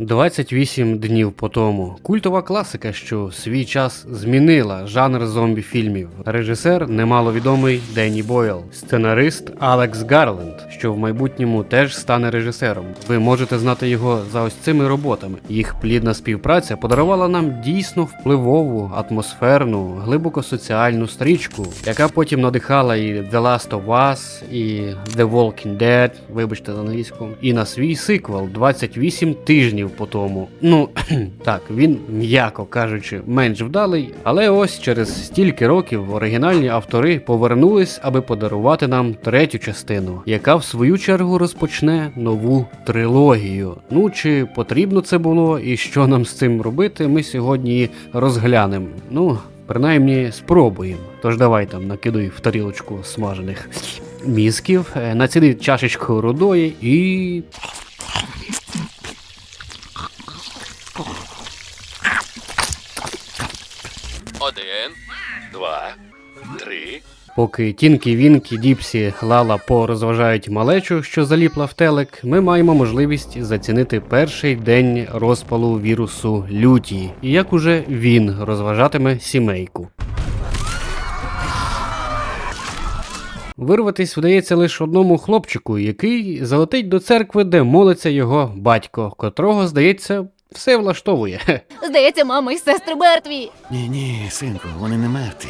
28 днів по тому. Культова класика, що свій час змінила жанр зомбі-фільмів. Режисер немаловідомий Денні Бойл, сценарист Алекс Гарленд, що в майбутньому теж стане режисером. Ви можете знати його за ось цими роботами. Їх плідна співпраця подарувала нам дійсно впливову, атмосферну, глибоко соціальну стрічку, яка потім надихала і The Last of Us, і The Walking Dead, вибачте за англійську, і на свій сиквел 28 тижнів по тому. Ну так, він, м'яко кажучи, менш вдалий, але ось через стільки років оригінальні автори повернулись, аби подарувати нам третю частину, яка в свою чергу розпочне нову трилогію. Ну чи потрібно це було, і що нам з цим робити, ми сьогодні розглянемо. Ну. Принаймні спробуємо. Тож давай там накидуй в тарілочку смажених мізків, е, націди чашечку рудої і. Один, два, три. Поки Тінкі, Вінкі, Діпсі, Лала По розважають малечу, що заліпла в телек, ми маємо можливість зацінити перший день розпалу вірусу люті, і як уже він розважатиме сімейку. Вирватись вдається лише одному хлопчику, який залетить до церкви, де молиться його батько, котрого, здається, все влаштовує. Здається, мама і сестри мертві. Ні, ні, синку, вони не мертві.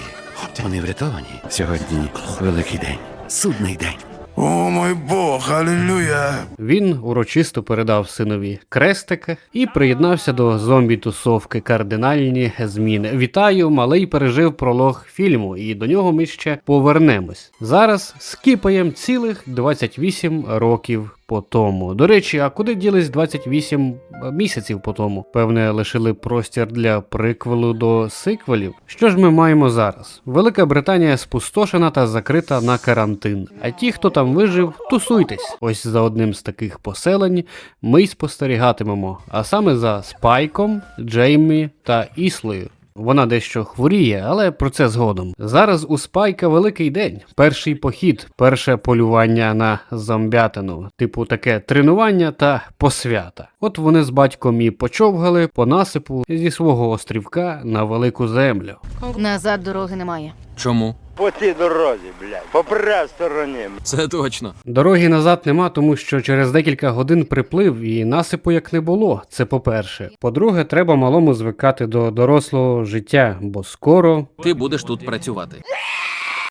Вони врятовані. Сьогодні великий день. Судний день. О мой Бог, аллилуйя! Він урочисто передав синові крестик і приєднався до зомбі-тусовки кардинальні зміни. Вітаю, малий пережив пролог фільму, і до нього ми ще повернемось. Зараз скіпаємо цілих 28 років по тому. До речі, а куди ділись 28 місяців по тому? Певне, лишили простір для приквелу до сиквелів. Що ж ми маємо зараз? Велика Британія спустошена та закрита на карантин. А ті, хто там вижив, тусуйтесь. Ось за одним з таких поселень ми й спостерігатимемо, а саме за Спайком, Джеймі та Іслою. Вона дещо хворіє, але про це згодом. Зараз у Спайка великий день. Перший похід, перше полювання на зомбятину, типу таке тренування та посвята. От вони з батьком і почовгали по насипу зі свого острівка на велику землю. Назад дороги немає. Чому? По тій дорозі, блядь, по правій стороні. Це точно. Дороги назад нема, тому що через декілька годин приплив і насипу як не було. Це по-перше. По-друге, треба малому звикати до дорослого життя, бо скоро Ти будеш тут працювати.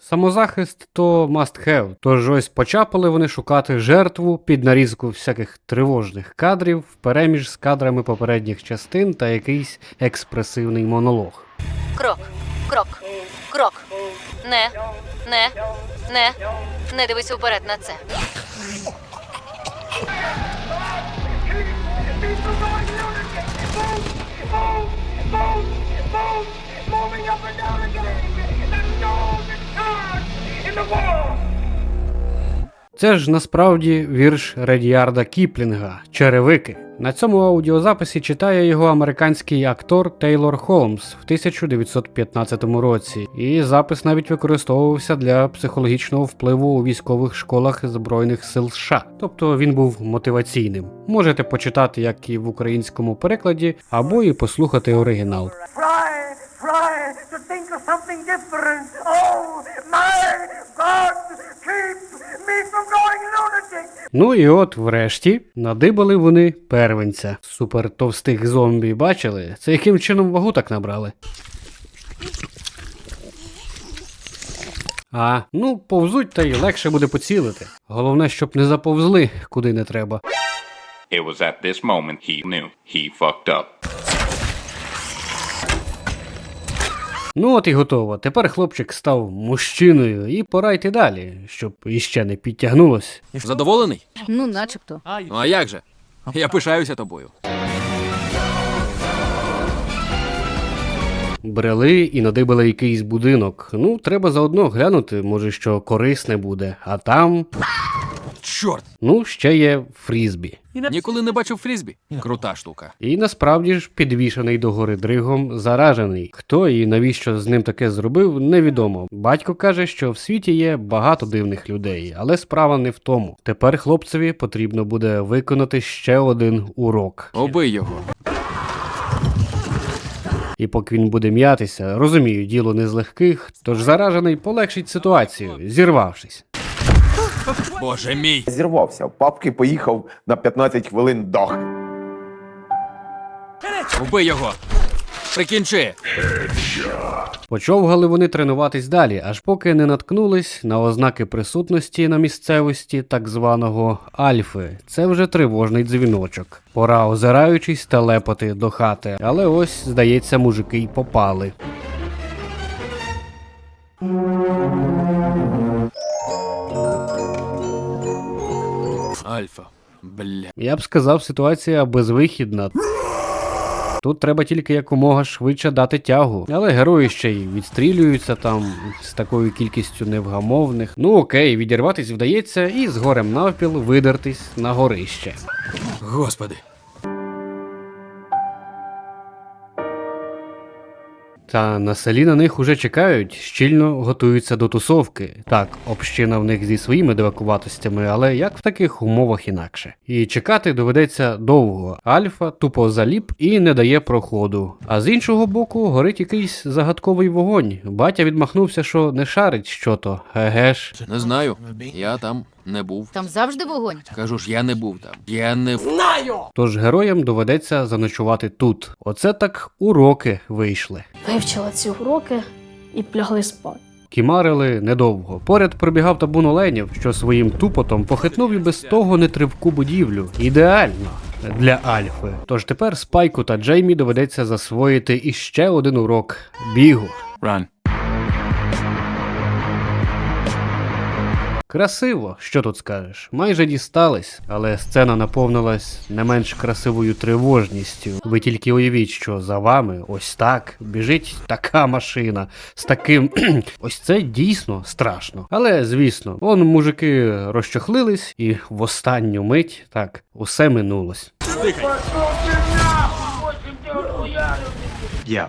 Самозахист то must have. Тож ось почапали вони шукати жертву під нарізку всяких тривожних кадрів впереміж з кадрами попередніх частин та якийсь експресивний монолог. Крок, крок, крок. Не, не, не. Не дивись уперед на це. moving up and down again. and go, the charge in the wall. Це ж насправді вірш Редіарда Кіплінга Черевики. На цьому аудіозаписі читає його американський актор Тейлор Холмс в 1915 році, і запис навіть використовувався для психологічного впливу у військових школах Збройних сил США. Тобто він був мотиваційним. Можете почитати як і в українському перекладі, або і послухати оригінал. Try, to think of something different. Oh, my God, keep me from going lunatic. Ну і от, врешті, надибали вони первенця супертовстих зомбі. Бачили? Це яким чином вагу так набрали? А, ну, повзуть та й легше буде поцілити. Головне, щоб не заповзли, куди не треба. It was at this moment he knew he fucked up. Ну от і готово. Тепер хлопчик став мужчиною, і пора йти далі, щоб іще не підтягнулось. Задоволений? Ну, начебто. Ну а як же? Я пишаюся тобою. Брели і надибали якийсь будинок. Ну, треба заодно глянути, може, що корисне буде. А там. Чорт! Ну, ще є фрізбі. Ніколи не бачив фрізбі. Крута штука. І насправді ж підвішений до гори дригом заражений. Хто і навіщо з ним таке зробив, невідомо. Батько каже, що в світі є багато дивних людей, але справа не в тому. Тепер хлопцеві потрібно буде виконати ще один урок. Убий його. І поки він буде м'ятися, розумію, діло не з легких, тож заражений полегшить ситуацію, зірвавшись. Боже мій! Зірвався, в папки поїхав на 15 хвилин дох. Убий його! Прикінчи! Почовгали вони тренуватись далі, аж поки не наткнулись на ознаки присутності на місцевості так званого Альфи. Це вже тривожний дзвіночок. Пора озираючись та лепати до хати. Але ось, здається, мужики й попали. Альфа. Бля. Я б сказав, ситуація безвихідна. Тут треба тільки якомога швидше дати тягу. Але герої ще й відстрілюються там з такою кількістю невгамовних. Ну окей, відірватись вдається і з горем навпіл видертись на горище. Господи. Та на селі на них уже чекають, щільно готуються до тусовки. Так, община в них зі своїми девакуватостями, але як в таких умовах інакше. І чекати доведеться довго. Альфа тупо заліп і не дає проходу. А з іншого боку, горить якийсь загадковий вогонь. Батя відмахнувся, що не шарить що то. Еге ж. Не знаю. Я там не був. Там завжди вогонь. Кажу ж, я не був там. Я не в. Тож героям доведеться заночувати тут. Оце так уроки вийшли. Вивчила ці уроки і плягли спати. Кімарили недовго. Поряд пробігав табун оленів, що своїм тупотом похитнув і без того нетривку будівлю. Ідеально для Альфи. Тож тепер Спайку та Джеймі доведеться засвоїти іще один урок бігу. Ран. Красиво, що тут скажеш? Майже дістались, але сцена наповнилась не менш красивою тривожністю. Ви тільки уявіть, що за вами ось так біжить така машина з таким. ось це дійсно страшно. Але звісно, он мужики розчохлились, і в останню мить так усе минулось. Yeah.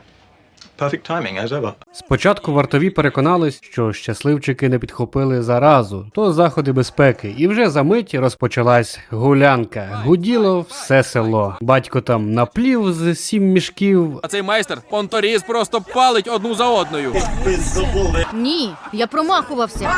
Perfect timing, as ever. Спочатку вартові переконались, що щасливчики не підхопили заразу, то заходи безпеки, і вже за мить розпочалась гулянка. Гуділо все село. Батько там наплів з сім мішків. А цей майстер понторіз просто палить одну за одною. Ні, я промахувався.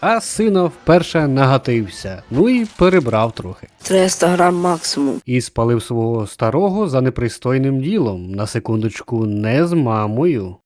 А сина вперше нагатився. Ну і перебрав трохи. 300 грам максимум. І спалив свого старого за непристойним ділом. На секундочку, не з мамою.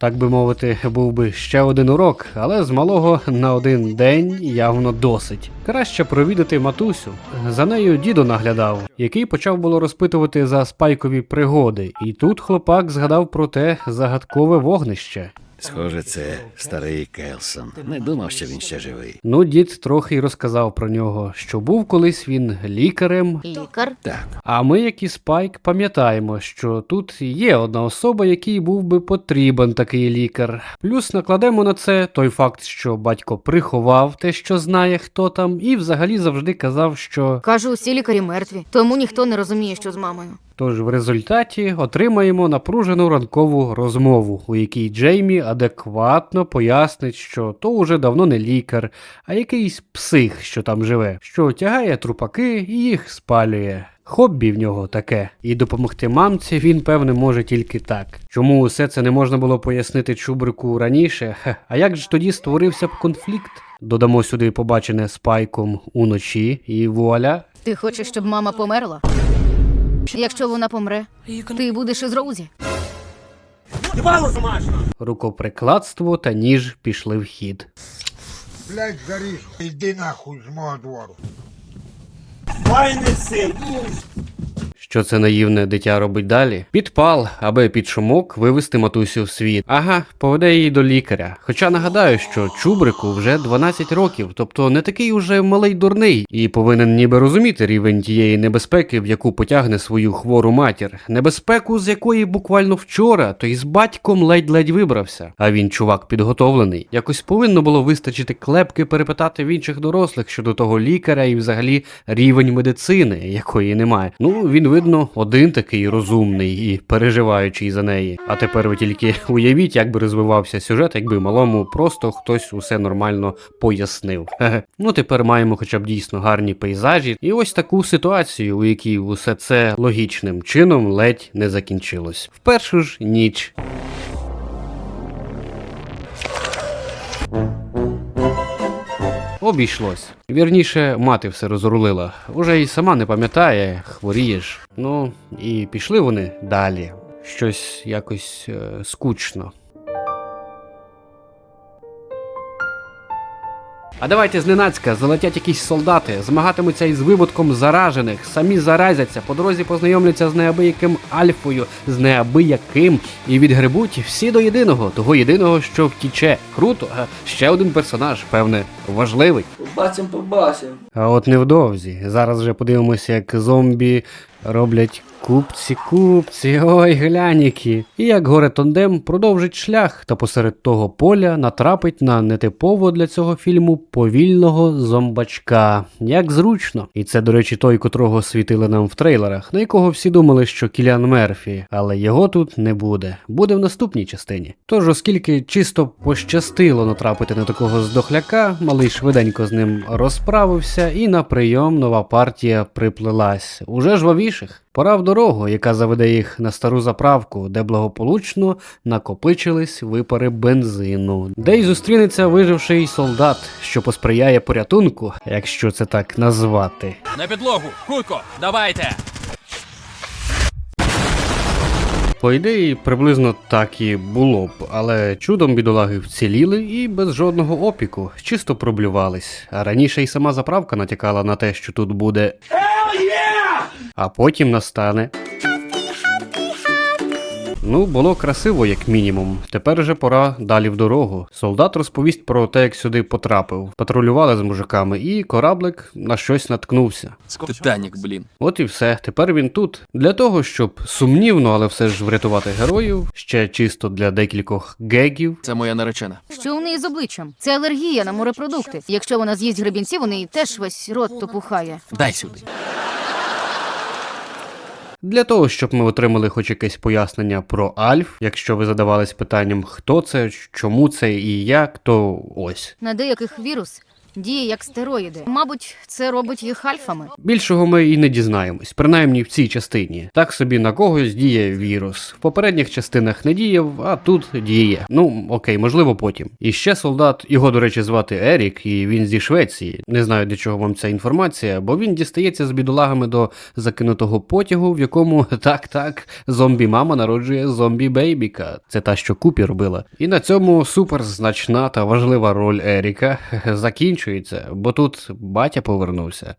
Так би мовити, був би ще один урок, але з малого на один день явно досить. Краще провідати матусю. За нею дідо наглядав, який почав було розпитувати за спайкові пригоди. І тут хлопак згадав про те загадкове вогнище. Схоже, це старий Келсон. Не думав, що він ще живий. Ну, дід трохи й розказав про нього, що був колись він лікарем. Лікар. Так, А ми, як і Спайк, пам'ятаємо, що тут є одна особа, якій був би потрібен такий лікар. Плюс накладемо на це той факт, що батько приховав те, що знає, хто там, і взагалі завжди казав, що Кажу, усі лікарі мертві, тому ніхто не розуміє, що з мамою. Тож в результаті отримаємо напружену ранкову розмову, у якій Джеймі адекватно пояснить, що то уже давно не лікар, а якийсь псих, що там живе, що тягає трупаки і їх спалює. Хобі в нього таке, і допомогти мамці він, певне, може тільки так. Чому усе це не можна було пояснити Чубрику раніше? Хе, а як ж тоді створився б конфлікт? Додамо сюди побачене спайком уночі, і вуаля, Ти хочеш, щоб мама померла? Якщо вона помре, ти будеш із Роузі. рукоприкладство та ніж пішли в хід. Блять, гориш, іди нахуй з мого двору. Що це наївне дитя робить далі? Підпал, аби під шумок вивести матусю в світ. Ага, поведе її до лікаря. Хоча нагадаю, що Чубрику вже 12 років, тобто не такий уже малий дурний, і повинен ніби розуміти рівень тієї небезпеки, в яку потягне свою хвору матір. Небезпеку, з якої буквально вчора той з батьком ледь-ледь вибрався. А він чувак підготовлений. Якось повинно було вистачити клепки перепитати в інших дорослих щодо того лікаря і взагалі рівень медицини, якої немає. Ну він видно один такий розумний і переживаючий за неї. А тепер ви тільки уявіть, як би розвивався сюжет, якби малому просто хтось усе нормально пояснив. Хе-хе. Ну тепер маємо хоча б дійсно гарні пейзажі, і ось таку ситуацію, у якій усе це логічним чином ледь не закінчилось. В ж ніч. Обійшлось. Вірніше, мати все розрулила. Уже й сама не пам'ятає, хворієш. Ну, і пішли вони далі. Щось якось е, скучно. А давайте зненацька залетять якісь солдати, змагатимуться із виводком заражених, самі заразяться, по дорозі познайомляться з неабияким альфою, з неабияким, і відгребуть всі до єдиного, того єдиного, що втіче. Круто, а ще один персонаж, певне, важливий. Побачим, побачим. А от невдовзі. Зараз вже подивимося, як зомбі роблять купці купці, ой, глянь які. І як горе Тондем продовжить шлях та посеред того поля натрапить на нетипово для цього фільму повільного зомбачка. Як зручно. І це, до речі, той, котрого світили нам в трейлерах, на якого всі думали, що Кіліан Мерфі, але його тут не буде. Буде в наступній частині. Тож, оскільки чисто пощастило натрапити на такого здохляка, малий швиденько з ним розправився, і на прийом нова партія приплелась. Уже жвавіших. Пора в дорогу, яка заведе їх на стару заправку, де благополучно накопичились випари бензину, де й зустрінеться виживший солдат, що посприяє порятунку, якщо це так назвати. На підлогу! Хутко! Давайте! По ідеї, приблизно так і було б, але чудом бідолаги вціліли і без жодного опіку, чисто проблювались. А раніше й сама заправка натякала на те, що тут буде. А потім настане. Ну, було красиво, як мінімум. Тепер же пора далі в дорогу. Солдат розповість про те, як сюди потрапив. Патрулювали з мужиками, і кораблик на щось наткнувся. Титанік, блін. От і все. Тепер він тут. Для того, щоб сумнівно, але все ж врятувати героїв, ще чисто для декількох гегів. Це моя наречена. Що у неї з обличчям? Це алергія на морепродукти. Якщо вона з'їсть гребінців, у неї теж весь рот топухає. Дай сюди. Для того, щоб ми отримали хоч якесь пояснення про Альф, якщо ви задавались питанням, хто це, чому це і як, то ось. На деяких вірус діє як стероїди. Мабуть, це робить їх альфами. Більшого ми і не дізнаємось, принаймні в цій частині. Так собі на когось діє вірус. В попередніх частинах не діяв, а тут діє. Ну окей, можливо, потім. І ще солдат, його, до речі, звати Ерік, і він зі Швеції. Не знаю, для чого вам ця інформація, бо він дістається з бідолагами до закинутого потягу, в якому так, так, зомбі-мама народжує зомбі-бейбіка. Це та, що Купі робила. І на цьому супер значна та важлива роль Еріка закінчується, бо тут батя повернувся.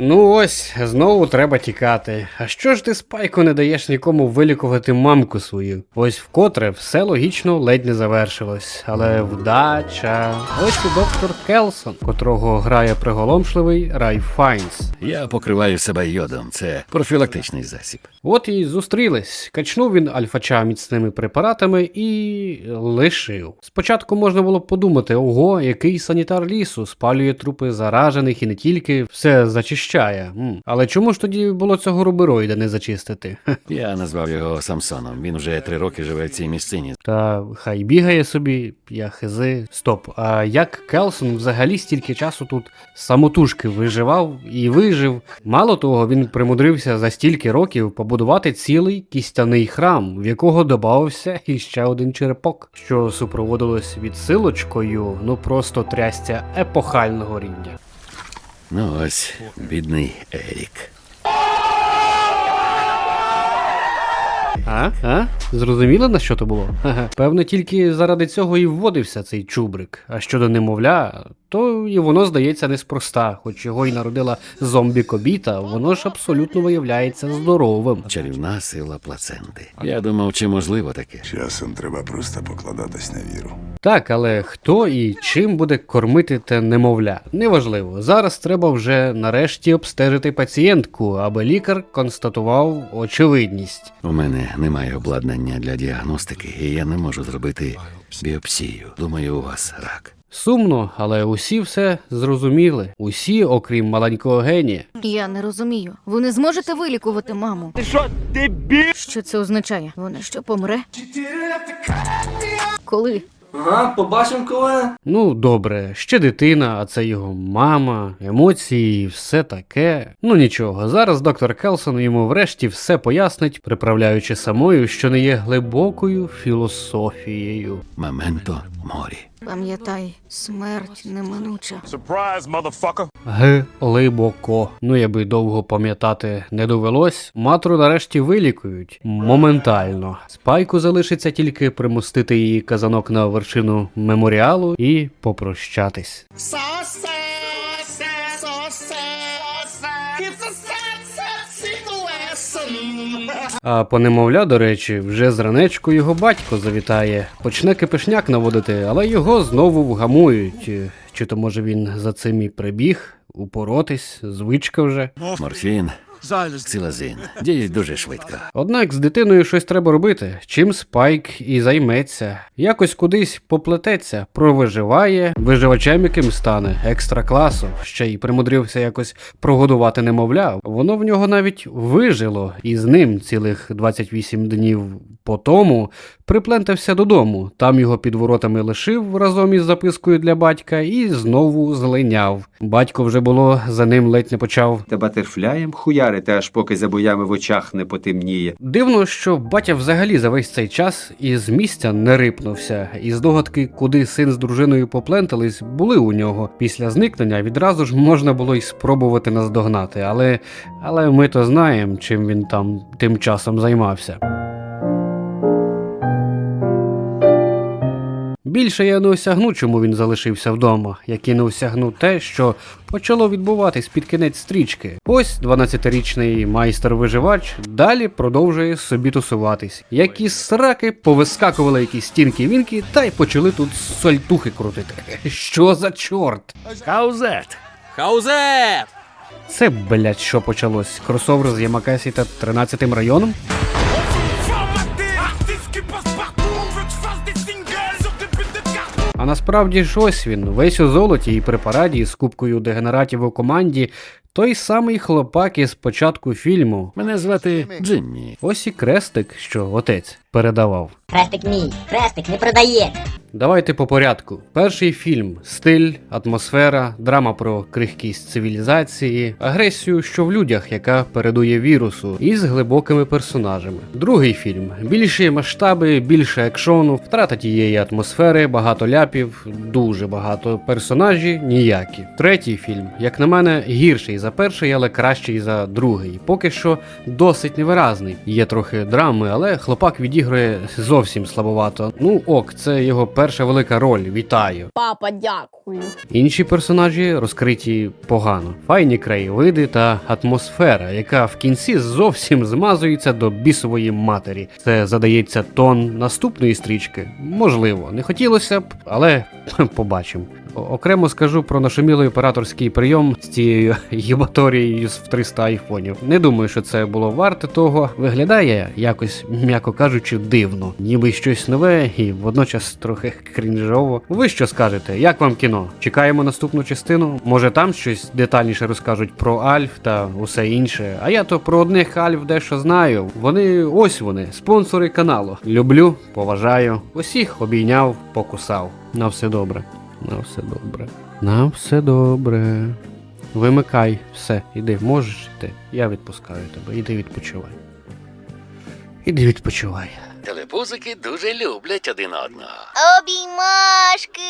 Ну ось, знову треба тікати. А що ж ти, спайко, не даєш нікому вилікувати мамку свою? Ось вкотре все логічно ледь не завершилось. Але вдача. Ось і доктор Келсон, котрого грає приголомшливий Рай Файнс. Я покриваю себе йодом. Це профілактичний засіб. От і зустрілись. Качнув він альфача міцними препаратами і лишив. Спочатку можна було подумати, ого, який санітар лісу спалює трупи заражених і не тільки все зачищає. М. Але чому ж тоді було цього рубероїда не зачистити? Хе. Я назвав його Самсоном. Він вже три роки живе в цій місцині. Та хай бігає собі, я хизи. Стоп. А як Келсон взагалі стільки часу тут самотужки виживав і вижив? Мало того, він примудрився за стільки років побудувати цілий кістяний храм, в якого додавався іще один черепок, що супроводилось відсилочкою, ну просто трястя епохального рівня. Ну ось, бідний Ерік. А? А? Зрозуміли, на що то було? Ха-ха. Тільки заради цього і вводився цей чубрик. А щодо немовля, то і воно здається неспроста, хоч його й народила зомбі-кобіта, воно ж абсолютно виявляється здоровим. Чарівна сила плаценти. Я думав, чи можливо таке. Часом треба просто покладатись на віру. Так, але хто і чим буде кормити те немовля? Неважливо. Зараз треба вже нарешті обстежити пацієнтку, аби лікар констатував очевидність. У мене немає обладнання для діагностики, і я не можу зробити біопсію. Думаю, у вас рак. Сумно, але усі все зрозуміли. Усі, окрім маленького генія. Я не розумію. Ви не зможете вилікувати маму. Ти що, дебіл? Що це означає? Вона що помре? Коли? Ну, добре, ще дитина, а це його мама, емоції, і все таке. Ну нічого, зараз доктор Келсон йому врешті все пояснить, приправляючи самою, що не є глибокою філософією. Моменто морі. Пам'ятай, смерть неминуча. Глибоко. Ну, якби довго пам'ятати не довелось, матру нарешті вилікують моментально. Спайку залишиться тільки примостити її казанок на вершину меморіалу і попрощатись. А по немовля, до речі, вже зранечку його батько завітає. Почне кипишняк наводити, але його знову вгамують. Чи то може він за цим і прибіг, упоротись, звичка вже. Морфін, ксилазин. Діють дуже швидко. Однак з дитиною щось треба робити, чим Спайк і займеться. Якось кудись поплететься, провиживає, виживачем яким стане, екстра класу, ще й примудрився якось прогодувати немовля. Воно в нього навіть вижило, і з ним цілих 28 днів по тому приплентався додому. Там його під воротами лишив разом із запискою для батька і знову злиняв. Батько вже було за ним ледь не почав Та батерфляєм хуярити, аж поки за боями в очах не потемніє. Дивно, що батя взагалі за весь цей час із місця не рипнувся, і здогадки, куди син з дружиною поплентались, були у нього. Після зникнення відразу ж можна було й спробувати наздогнати, але, але ми то знаємо, чим він там тим часом займався. Більше я не осягну, чому він залишився вдома, як і не осягну те, що почало відбуватись під кінець стрічки. Ось 12-річний майстер-виживач далі продовжує собі тусуватись. Які сраки повискакували якісь стінки-вінки та й почали тут сальтухи крутити. Що за чорт? Хаузет! Хаузет! Це, блять, що почалось? Кросовер з Ямакасі та 13 районом? А насправді ж ось він, весь у золоті і при параді з кубкою дегенератів у команді, той самий хлопак із початку фільму. Мене звати Джиммі. Ось і крестик, що отець передавав. Хрестик мій, хрестик не продає. Давайте по порядку. Перший фільм стиль, атмосфера, драма про крихкість цивілізації, агресію, що в людях, яка передує вірусу, і з глибокими персонажами. Другий фільм більші масштаби, більше екшону, втрата тієї атмосфери, багато ляпів, дуже багато персонажі, ніякі. Третій фільм, як на мене, гірший за перший, але кращий за другий. Поки що досить невиразний. Є трохи драми, але хлопак відігрує зовсім слабовато. Ну ок, це його перша велика роль. Вітаю. Папа, дякую. Інші персонажі розкриті погано. Файні краєвиди та атмосфера, яка в кінці зовсім змазується до бісової матері. Це задається тон наступної стрічки. Можливо, не хотілося б, але побачимо. Окремо скажу про нашумілий операторський прийом з цією єбаторією з в 300 айфонів. Не думаю, що це було варте того. Виглядає якось, м'яко кажучи, дивно, ніби щось нове і водночас трохи крінжово. Ви що скажете? Як вам кіно? Чекаємо наступну частину? Може там щось детальніше розкажуть про Альф та усе інше. А я то про одних Альф дещо знаю. Вони ось вони, спонсори каналу. Люблю, поважаю. Усіх обійняв, покусав. На все добре. На все добре. На все добре. Вимикай, все, іди, можеш йти. Я відпускаю тебе. Іди відпочивай. Іди відпочивай. Телепузики дуже люблять один одного. Обіймашки.